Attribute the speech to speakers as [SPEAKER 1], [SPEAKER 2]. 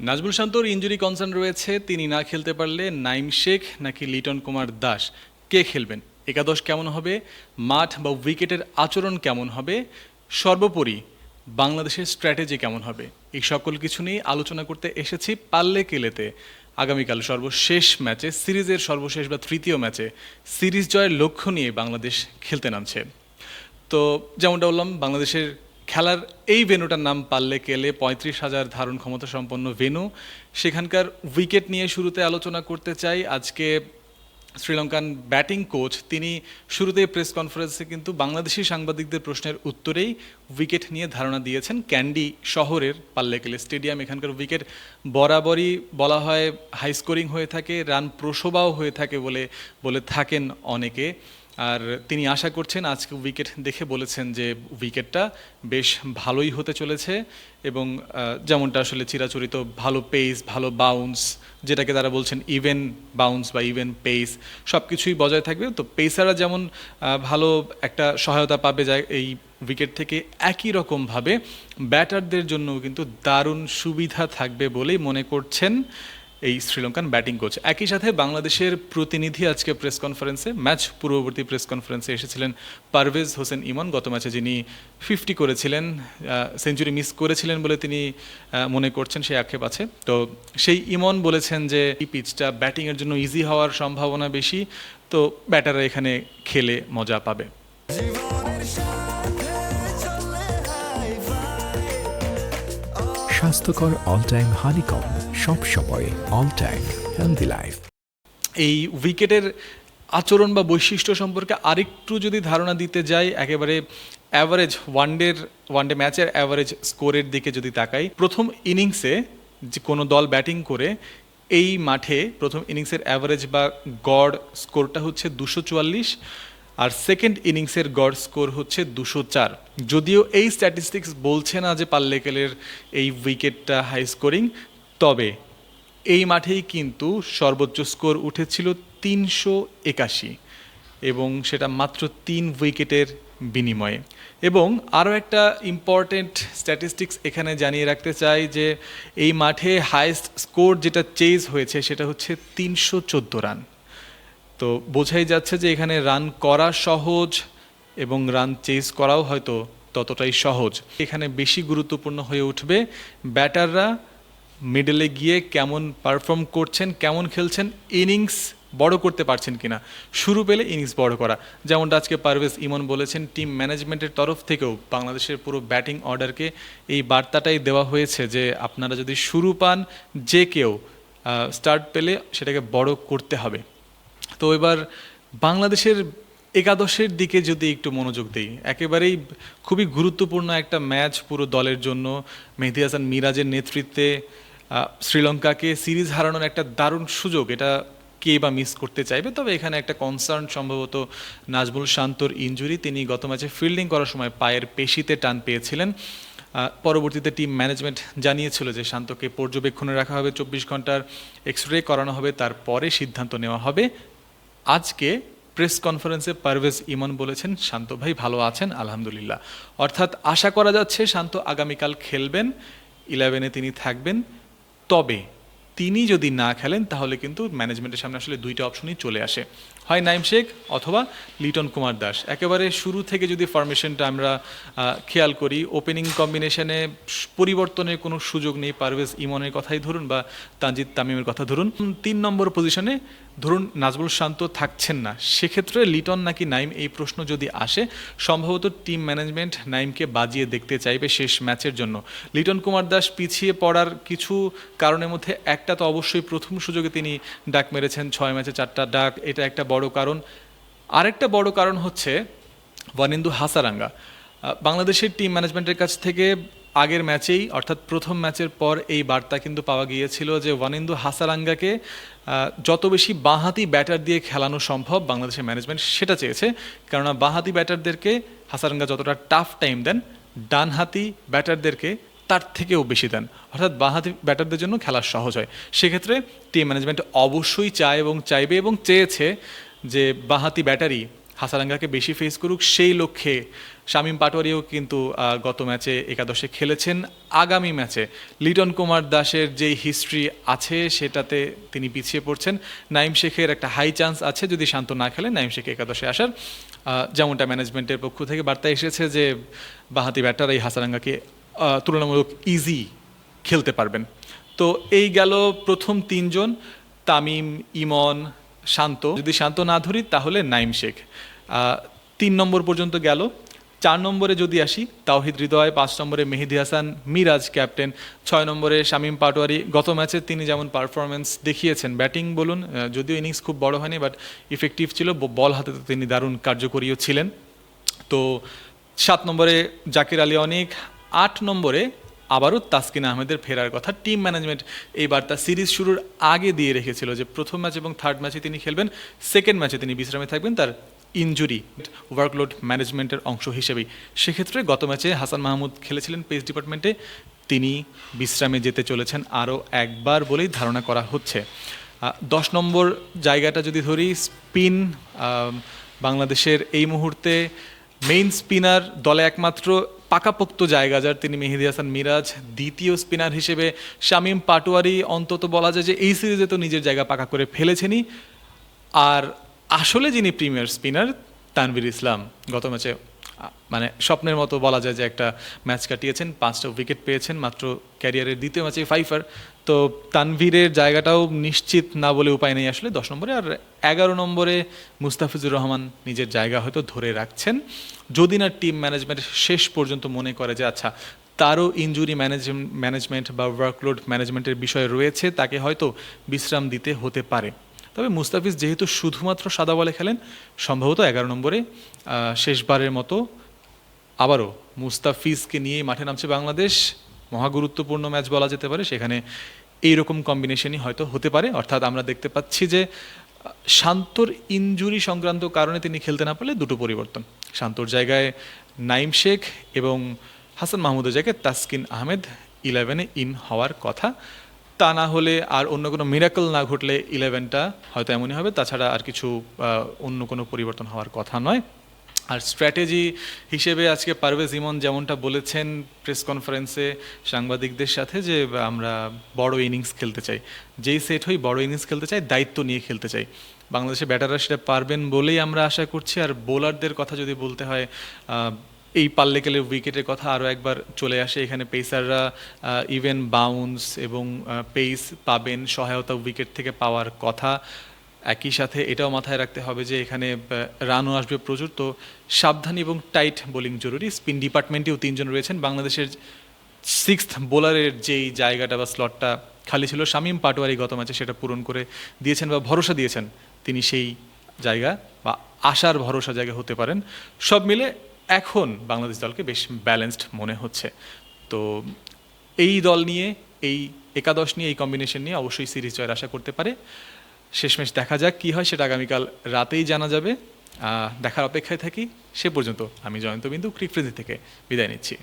[SPEAKER 1] নাজবুল শান্তর injury concern রয়েছে, তিনি না খেলতে পারলে নাইম শেখ নাকি লিটন কুমার দাস? কে খেলবেন? একাদশ কেমন হবে? মাঠ বা উইকেটের আচরণ কেমন হবে? সর্বোপরি বাংলাদেশের স্ট্র্যাটেজি কেমন হবে? এই সকল কিছু নিয়ে আলোচনা করতে এসেছি পাল্লে কেলেতে। আগামীকাল সর্বশেষ ম্যাচে, সিরিজের সর্বশেষ বা তৃতীয় ম্যাচে সিরিজ জয়ের লক্ষ্য নিয়ে বাংলাদেশ খেলতে নামছে। তো যেমনটা বললাম, বাংলাদেশের খেলার এই ভেনুটার নাম পাল্লে কেলে পঁয়ত্রিশ হাজার ধারণ ক্ষমতা সম্পন্ন ভেন্যু। সেখানকার উইকেট নিয়ে শুরুতে আলোচনা করতে চাই। আজকে শ্রীলঙ্কান ব্যাটিং কোচ, তিনি শুরুতে প্রেস কনফারেন্সে কিন্তু বাংলাদেশি সাংবাদিকদের প্রশ্নের উত্তরেই উইকেট নিয়ে ধারণা দিয়েছেন ক্যান্ডি শহরের পাল্লেকেলে স্টেডিয়াম। এখানকার উইকেট বরাবরই বলা হয় হাই স্কোরিং হয়ে থাকে, রান প্রসবাও হয়ে থাকে বলে বলে থাকেন অনেকে। আর তিনি আশা করছেন আজকে উইকেট দেখে বলেছেন যে উইকেটটা বেশ ভালোই হতে চলেছে এবং যেমনটা আসলে চিরাচরিত ভালো পেস ভালো বাউন্স যেটাকে তারা বলছেন ইভেন বাউন্স বা ইভেন পেস সব কিছুই বজায় থাকবে। তো পেসাররা যেমন ভালো একটা সহায়তা পাবে যায় এই উইকেট থেকে, একই রকমভাবে ব্যাটারদের জন্যও কিন্তু দারুণ সুবিধা থাকবে বলেই মনে করছেন এই শ্রীলঙ্কান ব্যাটিং কোচ। একই সাথে বাংলাদেশের প্রতিনিধি আজকে প্রেস কনফারেন্সে, ম্যাচ পূর্ববর্তী প্রেস কনফারেন্সে এসেছিলেন পারভেজ হোসেন ইমন। গত ম্যাচে যিনি ফিফটি করেছিলেন সেঞ্চুরি মিস করেছিলেন বলে তিনি মনে করছেন সেই আক্ষেপ আছে। তো সেই ইমন বলেছেন যে, এই পিচটা ব্যাটিংয়ের জন্য ইজি হওয়ার সম্ভাবনা বেশি, তো ব্যাটাররা এখানে খেলে মজা পাবে।
[SPEAKER 2] স্বাস্থ্যকর অল টাইম হানিকম সব সময় হেলদি লাইফ
[SPEAKER 1] এই উইকেটের আচরণ বা বৈশিষ্ট্য সম্পর্কে আরেকটু যদি ধারণা দিতে যাই, একেবারে অ্যাভারেজ ওয়ানডের ওয়ানডে ম্যাচের অ্যাভারেজ স্কোরের দিকে যদি তাকাই, প্রথম ইনিংসে যে কোনো দল ব্যাটিং করে, এই মাঠে প্রথম ইনিংসের অ্যাভারেজ বা গড় স্কোরটা হচ্ছে দুশো চুয়াল্লিশ আর সেকেন্ড ইনিংসের গড় স্কোর হচ্ছে দুশো চার। যদিও এই স্ট্যাটিস্টিক্স বলছে না যে পাল্লেকেলের এই উইকেটটা হাই স্কোরিং তবে এই মাঠেই কিন্তু সর্বোচ্চ স্কোর উঠেছিল তিনশো একাশি এবং সেটা মাত্র তিন উইকেটের বিনিময়ে। এবং আরও একটা ইম্পর্টেন্ট স্ট্যাটিস্টিক্স এখানে জানিয়ে রাখতে চাই যে এই মাঠে হায়েস্ট স্কোর যেটা চেজ হয়েছে সেটা হচ্ছে তিনশো চোদ্দ রান তো বোঝাই যাচ্ছে যে এখানে রান করা সহজ এবং রান চেজ করাও হয়তো ততটাই সহজ। এখানে বেশি গুরুত্বপূর্ণ হয়ে উঠবে ব্যাটাররা মিডলে গিয়ে কেমন পারফর্ম করছেন, কেমন খেলছেন ইনিংস বড় করতে পারছেন কিনা? শুরু পেলে ইনিংস বড় করা। যেমনটা আজকে পারভেজ ইমন বলেছেন টিম ম্যানেজমেন্টের তরফ থেকেও বাংলাদেশের পুরো ব্যাটিং অর্ডারকে এই বার্তাটাই দেওয়া হয়েছে যে, আপনারা যদি শুরু পান, যে কেউ স্টার্ট পেলে সেটাকে বড় করতে হবে। তো এবার বাংলাদেশের একাদশের দিকে যদি একটু মনোযোগ দিই, একেবারেই খুবই গুরুত্বপূর্ণ একটা ম্যাচ পুরো দলের জন্য। মেহেদি হাসান মিরাজের নেতৃত্বে শ্রীলঙ্কাকে সিরিজ হারানোর একটা দারুণ সুযোগ, এটা কে বা মিস করতে চাইবে? তবে এখানে একটা কনসার্ন সম্ভবত নাজমুল শান্তর ইনজুরি তিনি গত ম্যাচে ফিল্ডিং করার সময় পায়ের পেশিতে টান পেয়েছিলেন। পরবর্তীতে টিম ম্যানেজমেন্ট জানিয়েছিল যে শান্তকে পর্যবেক্ষণে রাখা হবে, চব্বিশ ঘণ্টার এক্স রে করানো হবে, তারপরে সিদ্ধান্ত নেওয়া হবে। আজকে প্রেস কনফারেন্সে পারভেজ ইমন বলেছেন, শান্ত ভাই, ভালো আছেন? আলহামদুলিল্লাহ। অর্থাৎ আশা করা যাচ্ছে, শান্ত আগামীকাল খেলবেন ইলেভেনে তিনি থাকবেন, তবে তিনি যদি না খেলেন, তাহলে কিন্তু ম্যানেজমেন্টের সামনে আসলে দুইটা অপশনই চলে আসে। হয় নাইম শেখ অথবা লিটন কুমার দাস। একেবারে শুরু থেকে যদি ফরমেশনটা আমরা খেয়াল করি ওপেনিং কম্বিনেশনে পরিবর্তনের কোনো সুযোগ নেই। পারভেজ ইমনের কথাই ধরুন বা তানজিদ তামিমের কথা ধরুন। তিন নম্বর পজিশনে ধরুন নাজমুল শান্ত থাকছেন না। সেক্ষেত্রে লিটন নাকি নাইম এই প্রশ্ন যদি আসে, সম্ভবত টিম ম্যানেজমেন্ট নাইমকে বাজিয়ে দেখতে চাইবে শেষ ম্যাচের জন্য। লিটন কুমার দাস পিছিয়ে পড়ার কিছু কারণের মধ্যে একটা তো অবশ্যই প্রথম সুযোগে তিনি ডাক মেরেছেন, ছয় ম্যাচে চারটা ডাক, এটা একটা বড় কারণ। আরেকটা বড় কারণ হচ্ছে ওয়ানিন্দু হাসারাঙ্গা। বাংলাদেশের টিম ম্যানেজমেন্টের কাছ থেকে আগের ম্যাচেই, অর্থাৎ প্রথম ম্যাচের পর এই বার্তা কিন্তু পাওয়া গিয়েছিল যে ওয়ানিন্দু হাসারাঙ্গাকে যত বেশি বাঁহাতি ব্যাটার দিয়ে খেলানো সম্ভব বাংলাদেশের ম্যানেজমেন্ট সেটা চেয়েছে। কেননা বাঁহাতি ব্যাটারদেরকে হাসারাঙ্গা যতটা টাফ টাইম দেন, ডানহাতি ব্যাটারদেরকে তার থেকেও বেশি দেন। অর্থাৎ বাঁহাতি ব্যাটারদের জন্য খেলা সহজ হয়। সেক্ষেত্রে টিম ম্যানেজমেন্ট অবশ্যই চায় এবং চাইবে এবং চেয়েছে যে বাঁহাতি ব্যাটারি হাসারাঙ্গাকে বেশি ফেস করুক। সেই লক্ষ্যে শামীম পাটোয়ারিও কিন্তু গত ম্যাচে একাদশে খেলেছেন। আগামী ম্যাচে লিটন কুমার দাসের যেই হিস্ট্রি আছে, সেটাতে তিনি পিছিয়ে পড়ছেন। নাইম শেখের একটা হাই চান্স আছে, যদি শান্ত না খেলে নাইম শেখ একাদশে আসার। যেমনটা ম্যানেজমেন্টের পক্ষ থেকে বার্তা এসেছে যে, বাহাতি ব্যাটার এই হাসারাঙ্গাকে তুলনামূলক ইজি খেলতে পারবেন। তো এই গেল প্রথম তিনজন, তামিম, ইমন, শান্ত। যদি শান্ত না ধরি, তাহলে নাইম শেখ। তিন নম্বর পর্যন্ত গেল। চার নম্বরে যদি আসি, তাওহিদ হৃদয়, পাঁচ নম্বরে মেহেদি হাসান, মিরাজ ক্যাপ্টেন, ছয় নম্বরে শামীম পাটোয়ারি। গত ম্যাচে তিনি যেমন পারফরমেন্স দেখিয়েছেন, ব্যাটিং বলুন যদিও ইনিংস খুব বড় হয়নি বাট ইফেক্টিভ ছিল বল হাতে তিনি দারুণ কার্যকরীও ছিলেন। তো সাত নম্বরে জাকির আলী অনেক আট নম্বরে আবারও তাসকিন আহমেদের ফেরার কথা টিম ম্যানেজমেন্ট এই বার্তা সিরিজ শুরুর আগে দিয়ে রেখেছিল যে প্রথম ম্যাচ এবং থার্ড ম্যাচে তিনি খেলবেন সেকেন্ড ম্যাচে তিনি বিশ্রামে থাকবেন তার ইনজুরি ওয়ার্কলোড ম্যানেজমেন্টের অংশ হিসেবেই। সেক্ষেত্রে গত ম্যাচে হাসান মাহমুদ খেলেছিলেন পেস ডিপার্টমেন্টে তিনি বিশ্রামে যেতে চলেছেন আরও একবার বলেই ধারণা করা হচ্ছে। দশ নম্বর জায়গাটা যদি ধরি স্পিন বাংলাদেশের এই মুহূর্তে মেইন স্পিনার দলে একমাত্র পাকাপোক্ত জায়গা যার তিনি মেহেদি হাসান মিরাজ দ্বিতীয় স্পিনার হিসেবে শামীম পাটোয়ারি, অন্তত বলা যায় যে এই সিরিজে তো নিজের জায়গা পাকা করে ফেলেছেনই। আর আসলে যিনি প্রিমিয়ার স্পিনার তানভীর ইসলাম। গত ম্যাচে মানে স্বপ্নের মতো বলা যায় যে একটা ম্যাচ কাটিয়েছেন, পাঁচটা উইকেট পেয়েছেন, মাত্র ক্যারিয়ারের দ্বিতীয় ম্যাচে ফাইফার তো তানভীরের জায়গাটাও নিশ্চিত না বলে উপায় নেই আসলে দশ নম্বরে। আর এগারো নম্বরে মুস্তাফিজুর রহমান নিজের জায়গা হয়তো ধরে রাখছেন। যদি না টিম ম্যানেজমেন্ট শেষ পর্যন্ত মনে করে যে আচ্ছা তারও ইনজুরি ম্যানেজমেন্ট বা ওয়ার্কলোড ম্যানেজমেন্টের বিষয় রয়েছে, তাকে হয়তো বিশ্রাম দিতে হতে পারে। তবে মুস্তাফিজ যেহেতু শুধুমাত্র সাদা বলে খেলেন, সম্ভবত এগারো নম্বরে শেষবারের মতো আবারও মুস্তাফিজকে নিয়ে মাঠে নামছে বাংলাদেশ। মহা গুরুত্বপূর্ণ ম্যাচ বলা যেতে পারে। সেখানে এইরকম কম্বিনেশনই হয়তো হতে পারে। অর্থাৎ আমরা দেখতে পাচ্ছি যে, শান্তর ইনজুরি সংক্রান্ত কারণে তিনি খেলতে না পারলে দুটো পরিবর্তন। শান্তর জায়গায় নাইম শেখ এবং হাসান মাহমুদের জায়গায় তাসকিন আহমেদ ইলেভেনে ইন হওয়ার কথা। তা না হলে আর অন্য কোনো মিরাকল না ঘটলে ইলেভেনটা হয়তো এমনই হবে। তাছাড়া আর কিছু অন্য কোনো পরিবর্তন হওয়ার কথা নয়। আর স্ট্র্যাটেজি হিসেবে আজকে পারভেজ ইমন যেমনটা বলেছেন প্রেস কনফারেন্সে সাংবাদিকদের সাথে যে আমরা বড় ইনিংস খেলতে চাই। যেই সেট হই বড় ইনিংস খেলতে চাই, দায়িত্ব নিয়ে খেলতে চাই। বাংলাদেশের ব্যাটাররা সেটা পারবেন বলেই আমরা আশা করছি। আর বোলারদের কথা যদি বলতে হয় এই পাল্লে গেলে উইকেটের কথা আরও একবার চলে আসে। এখানে পেসাররা ইভেন বাউন্স এবং পেস পাবেন, সহায়তা উইকেট থেকে পাওয়ার কথা। একই সাথে এটাও মাথায় রাখতে হবে যে এখানে রানও আসবে প্রচুর। তো সাবধান এবং টাইট বোলিং জরুরি। স্পিন ডিপার্টমেন্টেও তিনজন রয়েছেন। বাংলাদেশের সিক্সথ বোলারের যেই জায়গাটা বা স্লটটা খালি ছিল, শামীম পাটোয়ারি গত ম্যাচে সেটা পূরণ করে দিয়েছেন বা ভরসা দিয়েছেন। তিনি সেই জায়গা বা আশার ভরসা জায়গা হতে পারেন। সব মিলে এখন বাংলাদেশ দলকে বেশ ব্যালেন্সড মনে হচ্ছে। তো এই দল নিয়ে, এই একাদশ নিয়ে, এই কম্বিনেশন নিয়ে অবশ্যই সিরিজ জয়ের আশা করতে পারে। শেষমেশ দেখা যাক কি হয়, সেটা আগামীকাল রাতেই জানা যাবে। দেখার অপেক্ষায় থাকি। সে পর্যন্ত আমি জয়ন্ত বিন্দু ক্রিক থেকে বিদায় নিচ্ছি।